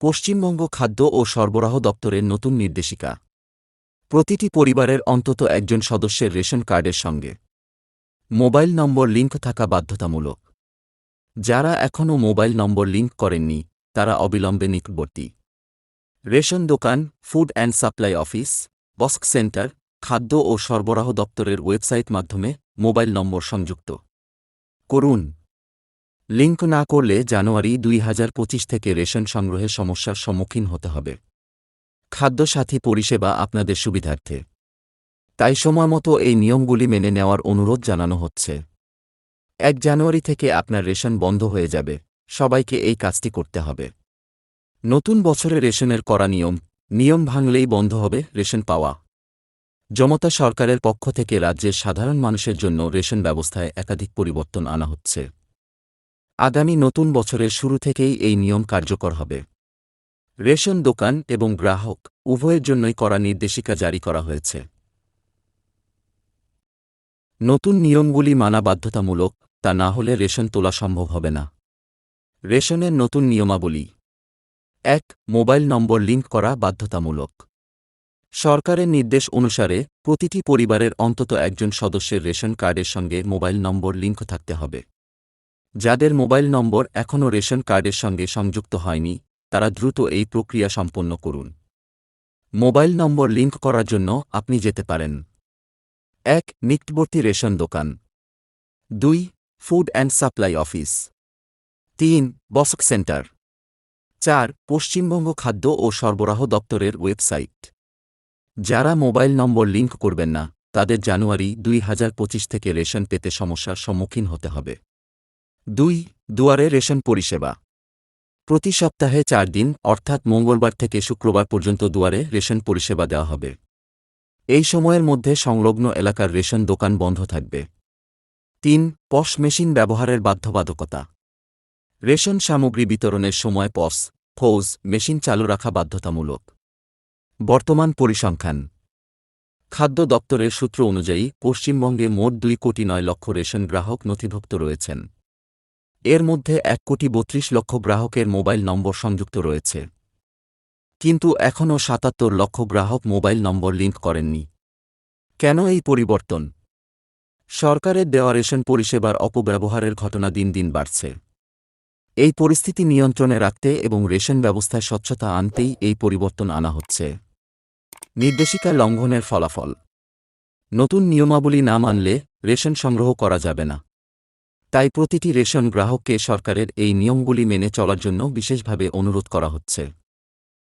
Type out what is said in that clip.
পশ্চিমবঙ্গ খাদ্য ও সরবরাহ দপ্তরের নতুন নির্দেশিকা। প্রতিটি পরিবারের অন্তত একজন সদস্যের রেশন কার্ডের সঙ্গে। মোবাইল নম্বর লিঙ্ক থাকা বাধ্যতামূলক। যারা এখনও মোবাইল নম্বর লিঙ্ক করেননি, তারা অবিলম্বে নিকটবর্তী। রেশন দোকান, ফুড অ্যান্ড সাপ্লাই অফিস, বস্ক সেন্টার, খাদ্য ও সরবরাহ দপ্তরের ওয়েবসাইট মাধ্যমে মোবাইল নম্বর সংযুক্ত। করুন। লিঙ্ক না করলে জানুয়ারি দুই হাজার পঁচিশ থেকে রেশন সংগ্রহে সমস্যার সম্মুখীন হতে হবে। খাদ্যসাথী পরিষেবা আপনাদের সুবিধার্থে। তাই সময়মতো এই নিয়মগুলি মেনে নেওয়ার অনুরোধ জানানো হচ্ছে। এক জানুয়ারি থেকে আপনার রেশন বন্ধ হয়ে যাবে। সবাইকে এই কাজটি করতে হবে। নতুন বছরে রেশনের করা নিয়ম। নিয়ম ভাঙলেই বন্ধ হবে রেশন পাওয়া। জমতা সরকারের পক্ষ থেকে রাজ্যের সাধারণ মানুষের জন্য রেশন ব্যবস্থায় একাধিক পরিবর্তন আনা হচ্ছে। আগামী নতুন বছরের শুরু থেকেই এই নিয়ম কার্যকর হবে। রেশন দোকান এবং গ্রাহক উভয়ের জন্যই করা নির্দেশিকা জারি করা হয়েছে। নতুন নিয়মগুলি মানা বাধ্যতামূলক, তা না হলে রেশন তোলা সম্ভব হবে না। রেশনের নতুন নিয়মাবলী। এক, মোবাইল নম্বর লিঙ্ক করা বাধ্যতামূলক। সরকারের নির্দেশ অনুসারে প্রতিটি পরিবারের অন্তত একজন সদস্যের রেশন কার্ডের সঙ্গে মোবাইল নম্বর লিঙ্ক থাকতে হবে। যাদের মোবাইল নম্বর এখনও রেশন কার্ডের সঙ্গে সংযুক্ত হয়নি, তারা দ্রুত এই প্রক্রিয়া সম্পন্ন করুন। মোবাইল নম্বর লিঙ্ক করার জন্য আপনি যেতে পারেন। এক নিকটবর্তী রেশন দোকান। দুই, ফুড অ্যান্ড সাপ্লাই অফিস। তিন বসক সেন্টার। চার, পশ্চিমবঙ্গ খাদ্য ও সরবরাহ দপ্তরের ওয়েবসাইট। যারা মোবাইল নম্বর লিঙ্ক করবেন না, তাদের জানুয়ারি দুই হাজার পঁচিশ থেকে রেশন পেতে সমস্যার সম্মুখীন হতে হবে। দুই, দুয়ারে রেশন পরিষেবা। প্রতি সপ্তাহে চার দিন, অর্থাৎ মঙ্গলবার থেকে শুক্রবার পর্যন্ত দুয়ারে রেশন পরিষেবা দেওয়া হবে। এই সময়ের মধ্যে সংলগ্ন এলাকার রেশন দোকান বন্ধ থাকবে। তিন পস মেশিন ব্যবহারের বাধ্যবাধকতা। রেশন সামগ্রী বিতরণের সময় পস ফৌজ, মেশিন চালু রাখা বাধ্যতামূলক। বর্তমান পরিসংখ্যান। খাদ্য দপ্তরের সূত্র অনুযায়ী, পশ্চিমবঙ্গে মোট দুই কোটি নয় লক্ষ রেশন গ্রাহক নথিভুক্ত রয়েছেন। এর মধ্যে এক কোটি বত্রিশ লক্ষ গ্রাহকের মোবাইল নম্বর সংযুক্ত রয়েছে। কিন্তু এখনও সাতাত্তর লক্ষ গ্রাহক মোবাইল নম্বর লিঙ্ক করেননি। কেন এই পরিবর্তন? সরকারের দেওয়া রেশন পরিষেবার অপব্যবহারের ঘটনা দিন দিন বাড়ছে। এই পরিস্থিতি নিয়ন্ত্রণে রাখতে এবং রেশন ব্যবস্থায় স্বচ্ছতা আনতেই এই পরিবর্তন আনা হচ্ছে। নির্দেশিকা লঙ্ঘনের ফলাফল। নতুন নিয়মাবলী না মানলে রেশন সংগ্রহ করা যাবে না। তাই প্রতিটি রেশন গ্রাহককে সরকারের এই নিয়মগুলি মেনে চলার জন্য বিশেষভাবে অনুরোধ করা হচ্ছে।